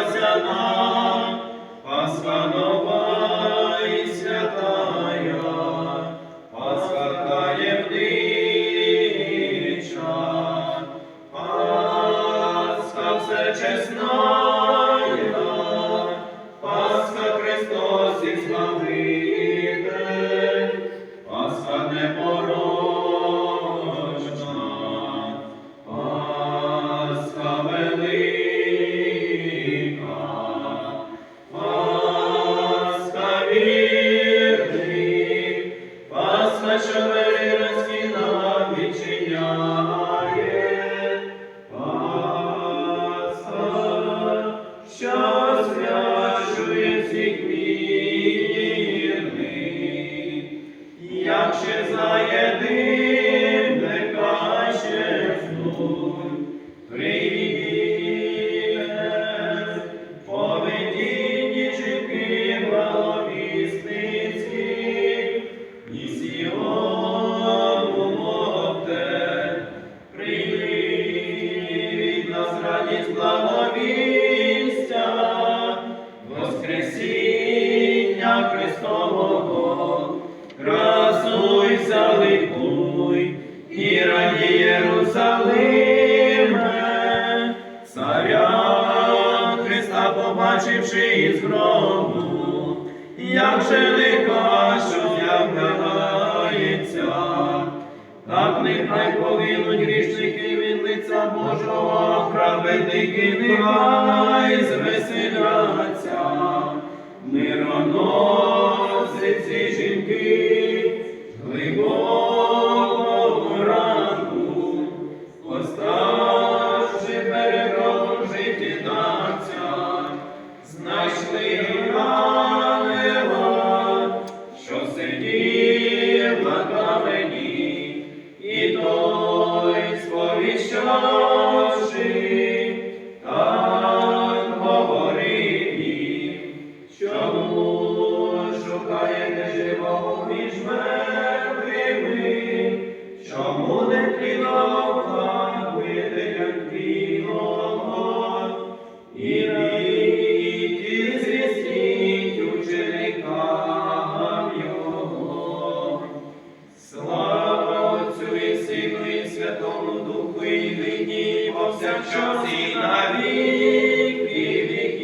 Спасся Пасха нова і святая, Пасха таємнича, Пасха Пасха Христос і слави. Вірний, Пасха, що Пасха, що зв'яжує як ще заєдин, і раді Єрусалиме, царя Христа побачивши із гробу, як же лиха, що з'являється, так нехай повинуть грішники від лиця Божого, праведники нехай звеселяться, між мертвими, чому не тліного плакуєте тліного, і віки звістіть ученикам і Сину і Святому Духу, і нині, повсякчас, і на віки віків.